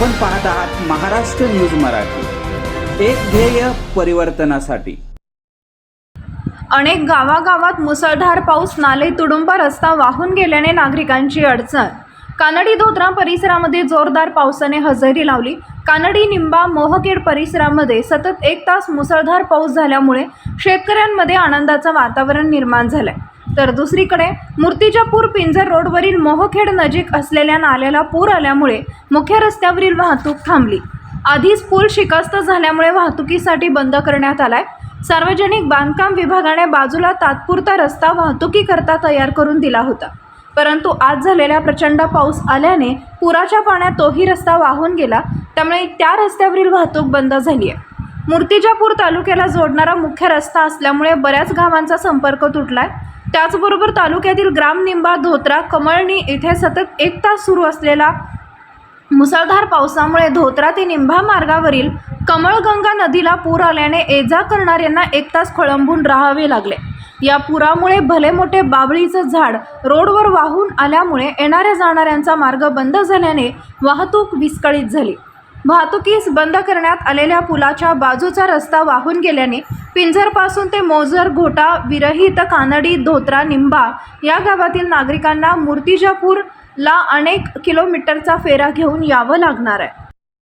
पाहत आहात महाराष्ट्र न्यूज मराठी. एक ध्येय परिवर्तनासाठी. अनेक गावागावात मुसळधार पाऊस नाले तुडुंबा रस्ता वाहून गेल्याने नागरिकांची अडचण. कानडी धोत्रा परिसरामध्ये जोरदार पावसाने हजेरी लावली. कानडी निंबा मोहखेड परिसरामध्ये सतत एक तास मुसळधार पाऊस झाल्यामुळे शेतकऱ्यांमध्ये आनंदाचं वातावरण निर्माण झालंय. तर दुसरीकडे मूर्तिजापूर पिंजर रोडवरील मोहखेड नजीक असलेल्या नाल्याला पूर आल्यामुळे मुख्य रस्त्यावरील वाहतूक थांबली. आधीच पूल शिकस्त झाल्यामुळे वाहतुकीसाठी बंद करण्यात आलाय. सार्वजनिक बांधकाम विभागाने बाजूला तात्पुरता रस्ता वाहतुकीकरता तयार करून दिला होता. परंतु आज झालेल्या प्रचंड पाऊस आल्याने पुराच्या पाण्यात तोही रस्ता वाहून गेला त्यामुळे त्या रस्त्यावरील वाहतूक बंद झाली आहे मूर्तिजापूर तालुक्याला जोडणारा मुख्य रस्ता असल्यामुळे बऱ्याच गावांचा संपर्क तुटलाय. त्याचबरोबर तालुक्यातील ग्रामनिंबा धोत्रा कमळणी इथे सतत एक तास सुरू असलेला मुसळधार पावसामुळे धोत्रा ते निंभा मार्गावरील कमळगंगा नदीला पूर आल्याने ये जा करणाऱ्यांना एक तास खोळंबून राहावे लागले. या पुरामुळे भले मोठे बाबळीचं झाड रोडवर वाहून आल्यामुळे येणाऱ्या जाणाऱ्यांचा मार्ग बंद झाल्याने वाहतूक विस्कळीत झाली. वाहतुकीस बंद करण्यात आलेल्या पुलाच्या बाजूचा रस्ता वाहून गेल्याने पिंजरपासून ते मोजर घोटा विरहित कानडी धोत्रा निंबा या गावातील नागरिकांना मूर्तिजापूरला अनेक किलोमीटरचा फेरा घेऊन यावं लागणार आहे.